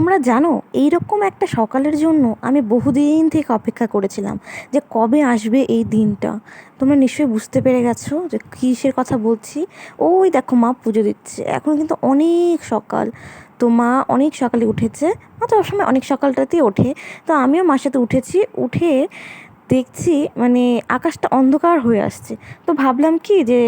তোমরা জানো, এইরকম একটা সকালের জন্য আমি বহুদিন থেকে অপেক্ষা করেছিলাম যে কবে আসবে এই দিনটা। তোমরা নিশ্চয়ই বুঝতে পেরে গেছো যে কিসের কথা বলছি। ওই দেখো মা পুজো দিচ্ছে। এখন কিন্তু অনেক সকাল। তো মা অনেক সকালে উঠেছে। মা তো সবসময় অনেক সকালটাতেই ওঠে। তো আমিও মার সাথে উঠেছি। উঠে দেখছি মানে আকাশটা অন্ধকার হয়ে আসছে। তো ভাবলাম কি যে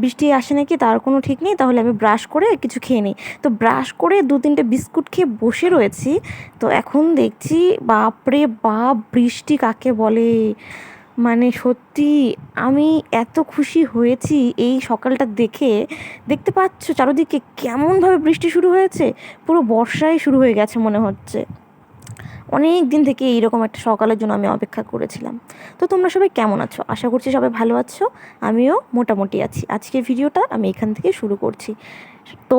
বৃষ্টি আসে নাকি তার কোনো ঠিক নেই, তাহলে আমি ব্রাশ করে কিছু খেয়ে নিই। তো ব্রাশ করে দু তিনটে বিস্কুট খেয়ে বসে রয়েছি। তো এখন দেখছি, বাপরে বাপ, বৃষ্টি কাকে বলে? মানে সত্যি আমি এত খুশি হয়েছি এই সকালটা দেখে। দেখতে পাচ্ছ চারিদিকে কেমনভাবে বৃষ্টি শুরু হয়েছে? পুরো বর্ষাই শুরু হয়ে গেছে মনে হচ্ছে। অনেক দিন থেকে এইরকম একটা সকালের জন্য আমি অপেক্ষা করেছিলাম। তো তোমরা সবাই কেমন আছো? আশা করছি সবাই ভালো আছো। আমিও মোটামুটি আছি। আজকের ভিডিওটা আমি এখান থেকে শুরু করছি। তো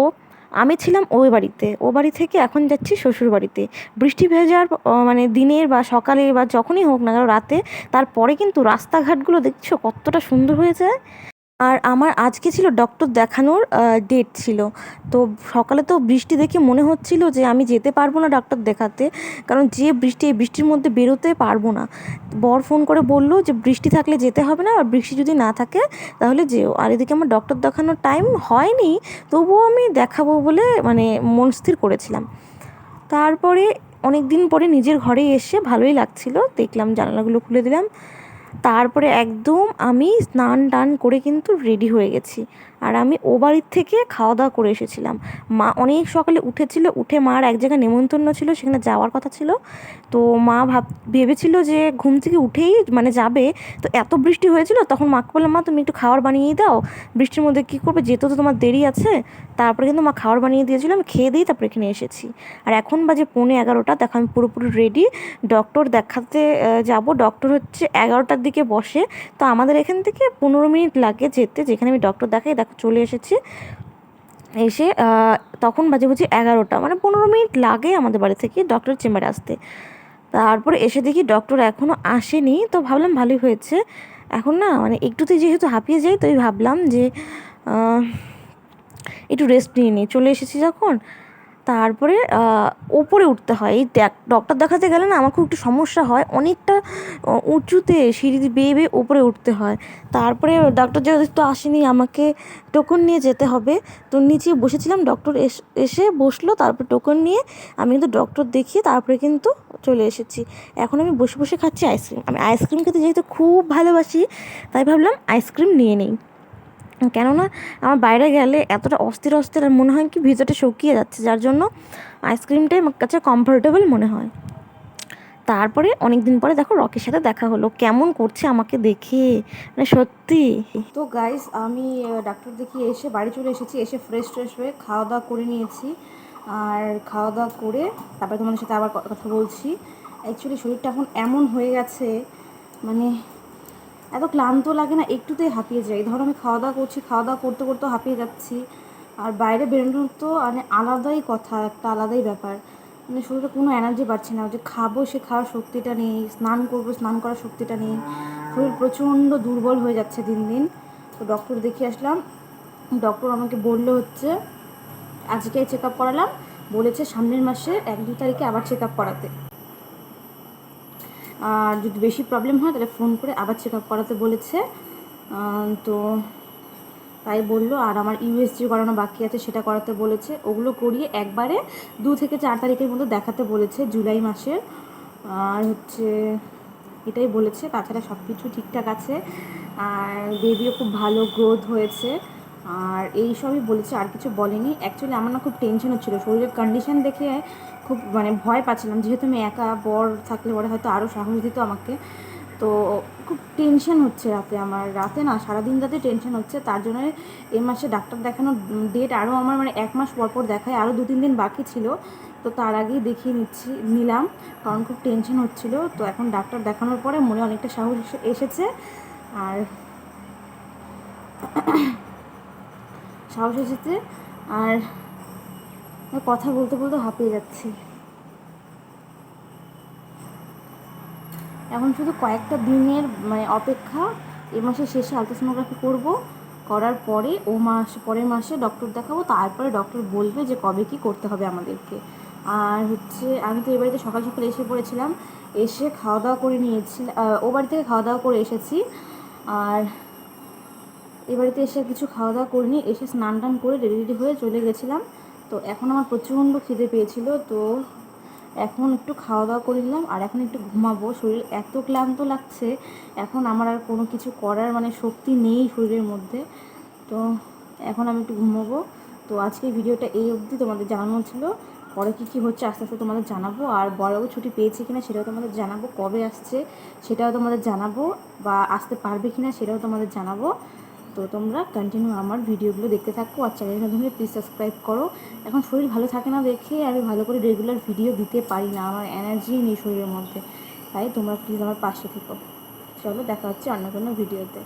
আমি ছিলাম ওই বাড়িতে। ও বাড়ি থেকে এখন যাচ্ছি শ্বশুর বাড়িতে। বৃষ্টি ভেজার মানে দিনের বা সকালে বা যখনই হোক না কেন রাতে, তারপরে কিন্তু রাস্তাঘাটগুলো দেখছ কতটা সুন্দর হয়ে যায় আর আমার আজকে ছিল ডক্টর দেখানোর ডেট ছিল। তো সকালে তো বৃষ্টি দেখে মনে হচ্ছিল যে আমি যেতে পারব না ডক্টর দেখাতে, কারণ যে বৃষ্টি, এই বৃষ্টির মধ্যে বেরোতে পারব না। বর ফোন করে বলল যে বৃষ্টি থাকলে যেতে হবে না, আর বৃষ্টি যদি না থাকে তাহলে যেও। আর এদিকে আমার ডক্টর দেখানোর টাইম হয়নি, তবুও আমি দেখাবো বলে মানে মন স্থির করেছিলাম। তারপরে অনেক দিন পরে নিজের ঘরে এসে ভালোই লাগছিল, দেখলাম জানালাগুলো খুলে দিলাম। তারপরে একদম আমি স্নান টান করে কিন্তু রেডি হয়ে গেছি। আর আমি ও বাড়ির থেকে খাওয়া দাওয়া করে এসেছিলাম। মা অনেক সকালে উঠেছিল, উঠে মার এক জায়গায় নেমন্তন্ন ছিল, সেখানে যাওয়ার কথা ছিল। তো মা ভাব, ভেবেছিল যে ঘুম থেকে উঠেই মানে যাবে। তো এত বৃষ্টি হয়েছিল, তখন মাকে বললাম, মা, তুমি একটু খাবার বানিয়ে দাও। বৃষ্টির মধ্যে কী করবে? যেতে তো তোমার দেরি আছে। তারপরে কিন্তু মা খাবার বানিয়ে দিয়েছিল, আমি খেয়ে দিই তারপরে এখানে এসেছি। আর এখন বাজে পৌনে এগারোটা, দেখো আমি পুরোপুরি রেডি ডক্টর দেখাতে যাব। ডক্টর হচ্ছে এগারোটার দিকে বসে, তো আমাদের এখান থেকে পনেরো মিনিট লাগে যেতে। যেখানে আমি ডক্টর দেখাই, দেখো চলে এসেছি। এসে তখন বাজে বুঝি এগারোটা। মানে পনেরো মিনিট লাগে আমাদের বাড়ি থেকে ডক্টর চেম্বারে আসতে। তারপরে এসে দেখি ডক্টর এখনও আসেনি, তো ভাবলাম ভালোই হয়েছে। এখন না মানে একটুতে যেহেতু হাঁপিয়ে যাই, তো ভাবলাম যে একটু রেস্ট নিয়ে নিই। চলে এসেছি যখন তারপরে ওপরে উঠতে হয়। এই ডক্টর দেখাতে গেলে না আমার খুব একটু সমস্যা হয়। অনেকটা উঁচুতে সিঁড়ি বেয়ে বেয়ে ওপরে উঠতে হয়। তারপরে ডক্টর যেহেতু তো আসেনি, আমাকে টোকন নিয়ে যেতে হবে। তো নিচে বসেছিলাম ডক্টর এসে বসল। তারপর টোকন নিয়ে আমি কিন্তু ডক্টর দেখিয়ে তারপরে কিন্তু চলে এসেছি। এখন আমি বসে বসে খাচ্ছি আইসক্রিম আমি আইসক্রিম খেতে যেহেতু খুব ভালোবাসি, তাই ভাবলাম আইসক্রিম নিয়ে নিই। কেননা আমার বাইরে গেলে এতটা অস্থির অস্থির আর মনে হয় কি ভিতরটা শুকিয়ে যাচ্ছে, যার জন্য আইসক্রিমটাই আমার কাছে কমফোর্টেবল মনে হয়। তারপরে অনেক দিন পরে দেখো রকের সাথে দেখা হলো, কেমন করছে আমাকে দেখে মানে সত্যি। তো গাইস আমি ডাক্তার দেখিয়ে এসে বাড়ি চলে এসেছি, এসে ফ্রেশ ট্রেশ হয়ে খাওয়া দাওয়া করে নিয়েছি। আর খাওয়া দাওয়া করে তারপরে তোমাদের সাথে আবার কথা বলছি। অ্যাকচুয়ালি শরীরটা এখন এমন হয়ে গেছে মানে এত ক্লান্ত লাগে না, একটুতেই হাঁপিয়ে যাই। ধরো আমি খাওয়া দাওয়া করছি খাওয়া দাওয়া করতে করতে হাঁপিয়ে যাচ্ছি। আর বাইরে বেরোনোর তো মানে আলাদাই কথা, একটা আলাদাই ব্যাপার। মানে শরীরে কোনো এনার্জি পাচ্ছি না। যে খাব, সে খাওয়ার শক্তিটা নেই, স্নান করব, স্নান করার শক্তিটা নেই। শরীর প্রচণ্ড দুর্বল হয়ে যাচ্ছে দিন দিন। তো ডক্টর দেখিয়ে আসলাম। ডক্টর আমাকে বলল হচ্ছে, আজকে চেক আপ করালাম। বলেছে সামনের মাসে এক দু তারিখে আবার চেক আপ করাতে। যদি বেশি প্রবলেম হয়, তাহলে ফোন করে আবার চেক আপ করাতে বলেছে। তো তাই বলল, আর আমার ইউএসজি করানো বাকি আছে, সেটা করাতে বলেছে। ওগুলো করিয়ে একবারে দু থেকে চার তারিখের মধ্যে দেখাতে বলেছে, জুলাই মাসের। আর হচ্ছে এটাই বলেছে, তাছাড়া সব কিছু ঠিকঠাক আছে। আর বেবিও খুব ভালো গ্রোথ হয়েছে। আর এই সবই বলেছে, আর কিছু বলেনি। অ্যাকচুয়ালি আমার না খুব টেনশন হচ্ছিল। শরীরের কন্ডিশন দেখে খুব মানে ভয় পাচ্ছিলাম। যেহেতু আমি একা বর থাকলে ওরা হয়তো আরও সাহস দিত আমাকে। তো খুব টেনশন হচ্ছে রাতে আমার। রাতে না সারাদিন রাতে টেনশন হচ্ছে, তার জন্য এই মাসে ডাক্তার দেখানোর ডেট আরও আমার মানে এক মাস পর পর দেখায়। আরও দু তিন দিন বাকি ছিল। তো তার আগেই দেখিয়ে নিচ্ছি, নিলাম। কারণ খুব টেনশন হচ্ছিল। তো এখন ডাক্তার দেখানোর পরে মনে অনেকটা সাহস এসেছে। আর সাহস এসেছে। আর কথা বলতে বলতে হাঁপিয়ে যাচ্ছি। এখন শুধু কয়েকটা দিনের মানে অপেক্ষা। এ মাসের শেষে আলট্রাসোনোগ্রাফি করব। করার পরে ও মাস পরের মাসে ডক্টর দেখাবো। তারপরে ডক্টর বলবে যে কবে কি করতে হবে আমাদেরকে। আর হচ্ছে আমি তো এ বাড়িতে সকাল সকাল এসে পড়েছিলাম। এসে খাওয়া দাওয়া করে নিয়েছি আহ, ও বাড়ি থেকে খাওয়া দাওয়া করে এসেছি। আর এ বাড়িতে এসে কিছু খাওয়া দাওয়া করিনি। এসে স্নান টান করে রেডি রেডি হয়ে চলে গেছিলাম। তো এখন আমার প্রচণ্ড খিদে পেয়েছিল। তো এখন একটু খাওয়া দাওয়া করে নিলাম, আর এখন একটু ঘুমাবো। শরীর এত ক্লান্ত লাগছে, এখন আমার আর কোনো কিছু করার মানে শক্তি নেই শরীরের মধ্যে। তো এখন আমি একটু ঘুমাবো। তো আজকে ভিডিওটা এই অবধি, তোমাদের জানানো ছিল। পরে কী কী হচ্ছে আস্তে আস্তে তোমাদের জানাব। আর বড়বাবু ছুটি পেয়েছে কিনা সেটাও তোমাদের জানাব। কবে আসছে সেটাও তোমাদের জানাব, বা আসতে পারবে কিনা সেটাও তোমাদের জানাব। তো তোমরা কন্টিনিউ আমার ভিডিওগুলো দেখতে থাকো আর চ্যানেলটা তুমি প্লিজ সাবস্ক্রাইব করো। এখন শরীর ভালো থাকে না দেখে আমি ভালো করে রেগুলার ভিডিও দিতে পারি না, আমার এনার্জি নেই শরীরের মধ্যে। তাই তোমরা প্লিজ আমার পাশে থেকো। চলো দেখা হচ্ছে অন্য কোনো ভিডিওতে